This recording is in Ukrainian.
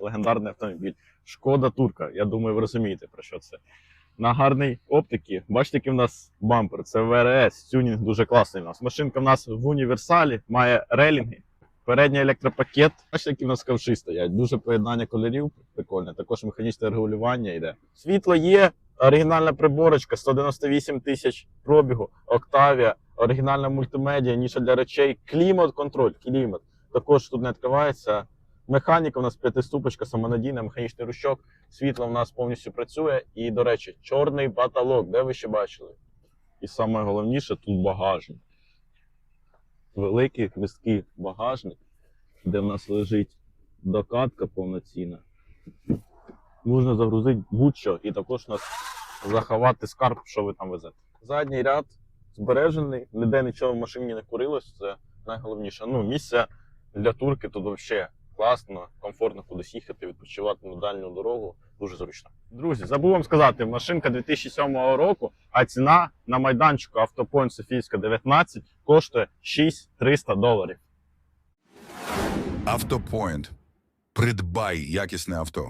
Легендарний автомобіль. Шкода Турка. Я думаю, ви розумієте про що це. На гарній оптиці. Бачите, який в нас бампер. Це ВРС. Тюнінг дуже класний у нас. Машинка в нас в універсалі, має релінги. Передній електропакет. Бачите, які в нас ковши стоять. Дуже поєднання кольорів прикольне. Також механічне регулювання йде. Світло є, оригінальна приборочка, 198 тисяч пробігу, Октавія, оригінальна мультимедіа, ніша для речей, клімат контроль, клімат. Також тут не відкривається. Механіка у нас п'ятиступочка, самонадійна, механічний ручок. Світло в нас повністю працює. І, до речі, чорний потолок, де ви ще бачили? І саме головніше тут багажник. Великий місткий багажник, де в нас лежить докатка повноцінна. Можна загрузити будь-що і також у нас заховати скарб, що ви там везете. Задній ряд збережений, ніде нічого в машині не курилось, це найголовніше. Ну, місце для турки тут взагалі класно, комфортно кудись їхати, відпочивати на дальню дорогу. Дуже зручно. Друзі, забув вам сказати, машинка 2007 року, а ціна на майданчику Автопойнт Софійська 19 коштує 6300 доларів. Автопойнт. Придбай якісне авто.